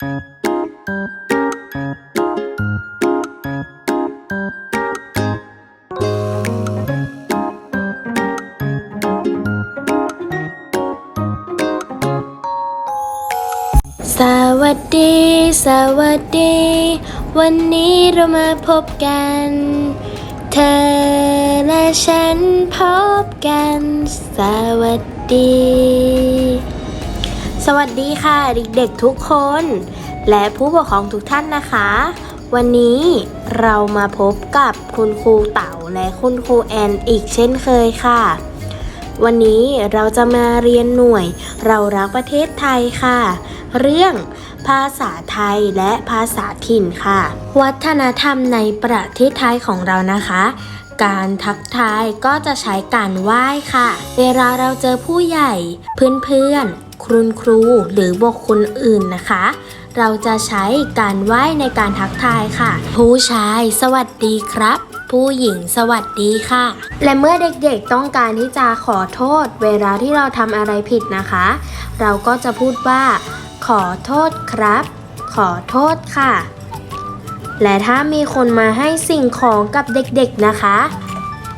สวัสดี สวัสดี วันนี้เรามาพบกัน เธอและฉันพบกัน สวัสดี สวัสดีค่ะเด็กๆทุกคน และผู้ปกครองทุกท่านนะคะ วันนี้เรามาพบกับคุณครูเต๋าและคุณครูแอนอีกเช่นเคยค่ะ วันนี้เราจะมาเรียนหน่วย เรารักประเทศไทยค่ะ เรื่องภาษาไทยและภาษาถิ่นค่ะ วัฒนธรรมในประเทศไทยของเรานะคะ การทักทายก็จะใช้การไหว้ค่ะ เวลาเราเจอผู้ใหญ่เพื่อนๆ คุณครูหรือบุคคลอื่นนะคะ เราจะใช้การไหว้ในการทักทายค่ะ ผู้ชายสวัสดีครับ ผู้หญิงสวัสดีค่ะ และเมื่อเด็กๆต้องการที่จะขอโทษ เวลาที่เราทำอะไรผิดนะคะ เราก็จะพูดว่า ขอโทษครับ ขอโทษค่ะ และถ้ามีคนมาให้สิ่งของกับเด็กๆนะคะ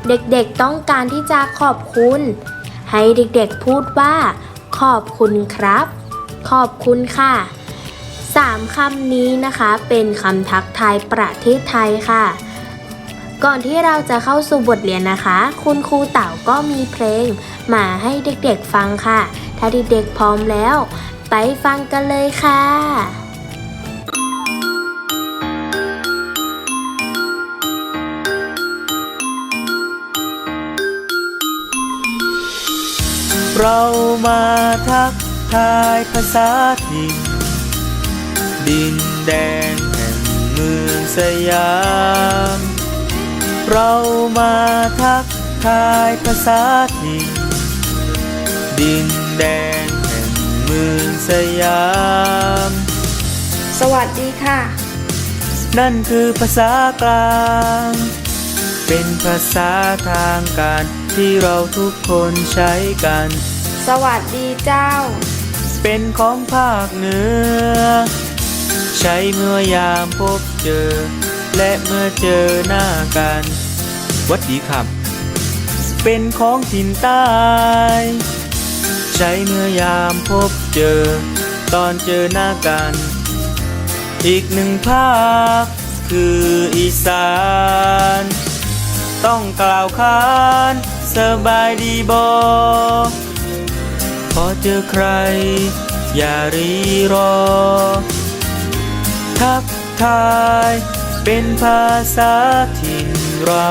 เด็กๆต้องการที่จะขอบคุณ ให้เด็กๆพูดว่า ขอบคุณครับ ขอบคุณค่ะสามคำนี้นะคะเป็นคำทักทายประเทศไทยค่ะ ก่อนที่เราจะเข้าสู่บทเรียนนะคะ คุณครูเต่าก็มีเพลง มาให้เด็กๆฟังค่ะ ถ้าเด็กๆพร้อมแล้ว ไปฟังกันเลยค่ะ เรามาทักทายภาษาถิ่นดินแดนแห่งเมืองสยาม เรามาทักทายภาษาถิ่นดินแดนแห่งเมืองสยาม สวัสดีค่ะ นั่นคือภาษากลาง เป็นภาษาทางการ ที่เราทุกคนใช้กัน สวัสดีเจ้า เป็นของภาคเหนือ ใช้เมื่อยามพบเจอ และเมื่อเจอหน้ากันหวัดดีครับ เป็นของถิ่นใต้ ใช้เมื่อยามพบเจอ ตอนเจอหน้ากัน อีกหนึ่งภาคคืออีสาน ต้องกล่าวคานสบายดีบอพอเจอใคร อย่ารีรอ ทักทายเป็นภาษาถิ่นเรา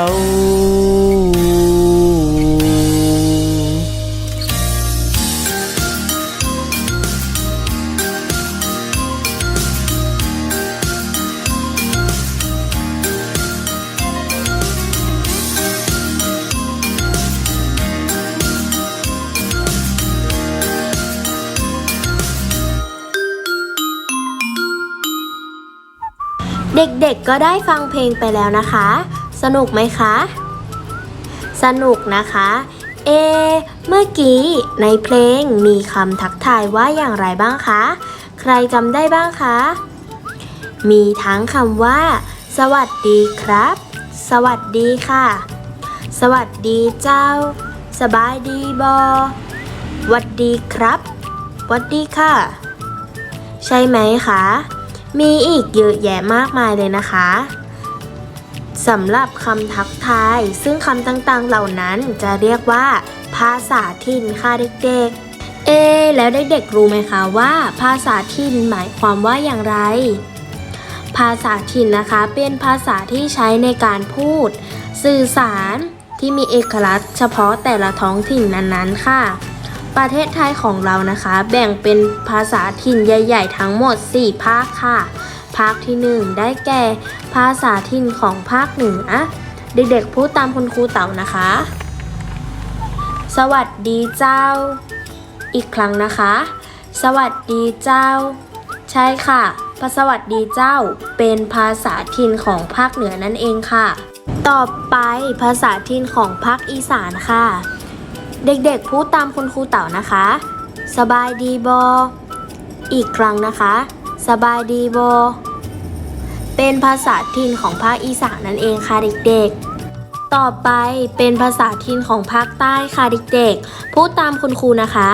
เด็กๆก็ได้ฟังเพลงไปแล้วนะคะ สนุกไหมคะ สนุกนะคะ เอ เมื่อกี้ในเพลงมีคำทักทายว่าอย่างไรบ้างคะ ใครจำได้บ้างคะ มีทั้งคำว่า สวัสดีครับ สวัสดีค่ะ สวัสดีเจ้า สบายดีบอวัดดีครับวัดดีค่ะ ใช่ไหมคะ มีอีกเยอะแยะมากมายเลยนะคะสำหรับคำทักทาย ซึ่งคำต่างๆเหล่านั้นจะเรียกว่า ภาษาถิ่นค่ะเด็กๆ เอ แล้วเด็กๆรู้ไหมคะว่า ภาษาถิ่นหมายความว่าอย่างไร ภาษาถิ่นนะคะเป็นภาษาที่ใช้ในการพูด สื่อสารที่มีเอกลักษณ์เฉพาะแต่ละท้องถิ่นนั้นๆ ค่ะ ประเทศไทยของเรานะคะ แบ่งเป็นภาษาถิ่นใหญ่ ๆ ทั้งหมด 4 ภาคค่ะ ภาคที่ 1 ได้แก่ภาษาถิ่นของภาคเหนือเด็กๆพูดตามคุณครูเต่านะคะ สวัสดีเจ้า อีกครั้งนะคะ สวัสดีเจ้า ใช่ค่ะภาสวัสดีเจ้าเป็นภาษาถิ่นของภาคเหนือนั่นเองค่ะ ต่อไปภาษาถิ่นของภาคอีสานค่ะ เด็กๆ พูดตามคุณครูเต่านะคะ สบายดีบอ อีกครั้งนะคะ สบายดีโบเป็นภาษาถิ่นของภาคอีสานนั่นเองค่ะเด็กๆ ต่อไปเป็นภาษาถิ่นของภาคใต้ค่ะเด็กๆ พูดตามคุณครูนะคะ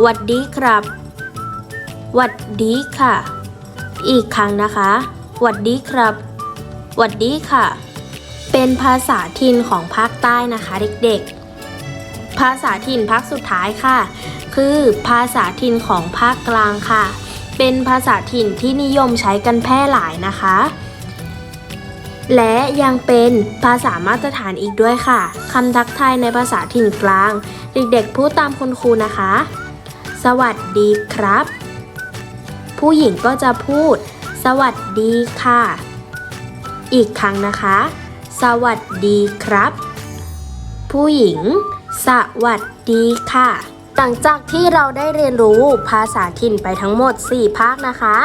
หวัดดีครับหวัดดีค่ะ อีกครั้งนะคะหวัดดีครับหวัดดีค่ะ เป็นภาษาถิ่นของภาคใต้นะคะเด็กๆ ภาษาถิ่นภาคสุดท้ายค่ะ คือภาษาถิ่นของภาคกลางค่ะ เป็นภาษาถิ่นที่นิยมใช้กันแพร่หลายนะคะ และยังเป็นภาษามาตรฐานอีกด้วยค่ะคำทักทายในภาษาถิ่นกลาง เด็กๆพูดตามคุณครูนะคะ สวัสดีครับ ผู้หญิงก็จะพูด สวัสดีค่ะ อีกครั้งนะคะ สวัสดีครับ ผู้หญิง สวัสดีค่ะ หลังจากที่เราได้เรียนรู้ภาษาถิ่นไปทั้งหมด 4 ภาคนะคะ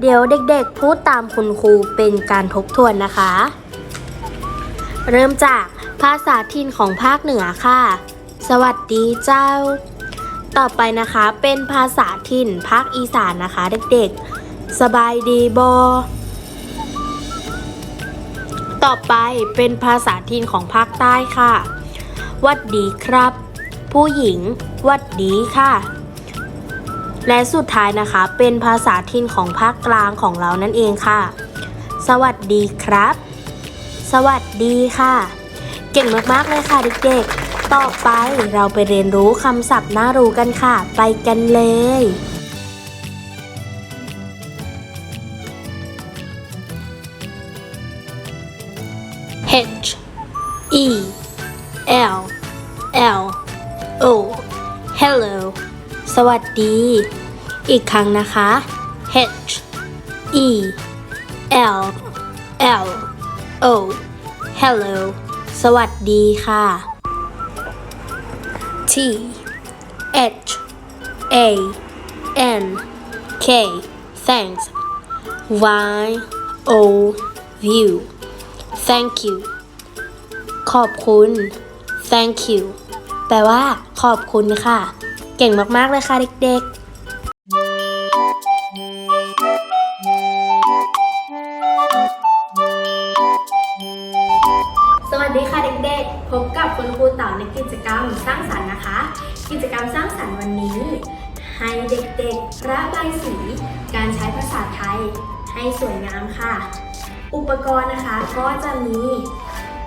เดี๋ยวเด็กๆ พูดตามคุณครูเป็นการทบทวนนะคะ เริ่มจากภาษาถิ่นของภาคเหนือค่ะ สวัสดีเจ้า ต่อไปนะคะเป็นภาษาถิ่นภาคอีสานนะคะ เด็กๆ สบายดีบอ ต่อไปเป็นภาษาถิ่นของภาคใต้ค่ะ วัดดีครับ ผู้หญิง วัดดีค่ะ และสุดท้ายนะคะ เป็นภาษาถิ่นของภาคกลางของเรานั่นเองค่ะ สวัสดีครับ สวัสดีค่ะ เก่งมากๆเลยค่ะเด็กๆ ต่อไปเราไปเรียนรู้คำศัพท์น่ารู้กันค่ะ ไปกันเลย วัสดี อีกครั้งนะคะ H E L L O Hello สวัสดีค่ะ T H A N K Thanks Y O View Thank you ขอบคุณ thank you แปลว่า ขอบคุณค่ะ เก่งมาก ๆ เลยค่ะเด็ก ๆสวัสดีค่ะเด็กๆ พบกับคุณครูเต่าในกิจกรรมสร้างสรรค์นะคะ กิจกรรมสร้างสรรค์วันนี้ ให้เด็กๆ ระบายสี การใช้ภาษาไทย ให้สวยงามค่ะ อุปกรณ์นะคะก็จะมี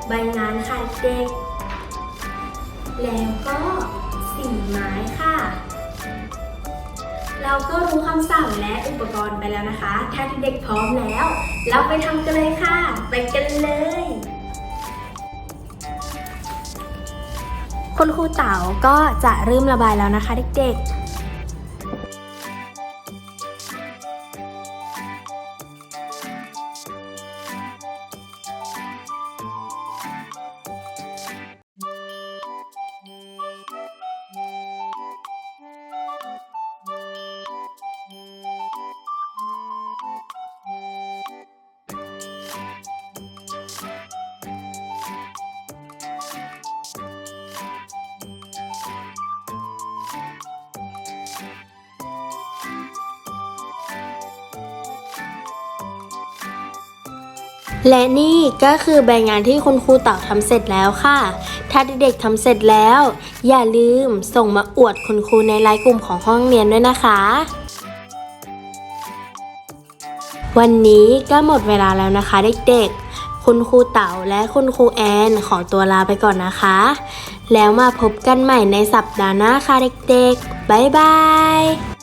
ใบงานค่ะเด็ก แล้วก็ สีไม้ค่ะ เราก็รู้คำสั่งและอุปกรณ์ไปแล้วนะคะ ถ้าเด็กๆพร้อมแล้ว เราไปทำกันเลยค่ะ ไปกันเลย คุณครูเต๋าก็จะเริ่มระบายแล้วนะคะเด็กๆ และนี่ก็คือใบงานที่คุณครูเต่าทำเสร็จแล้วค่ะ ถ้าเด็กๆทำเสร็จแล้ว อย่าลืมส่งมาอวดคุณครูในไลน์กลุ่มของห้องเรียนด้วยนะคะ วันนี้ก็หมดเวลาแล้วนะคะเด็กๆ คุณครูเต๋าและคุณครูแอนขอตัวลาไปก่อนนะคะ แล้วมาพบกันใหม่ในสัปดาห์หน้าค่ะเด็กๆ บ๊ายบาย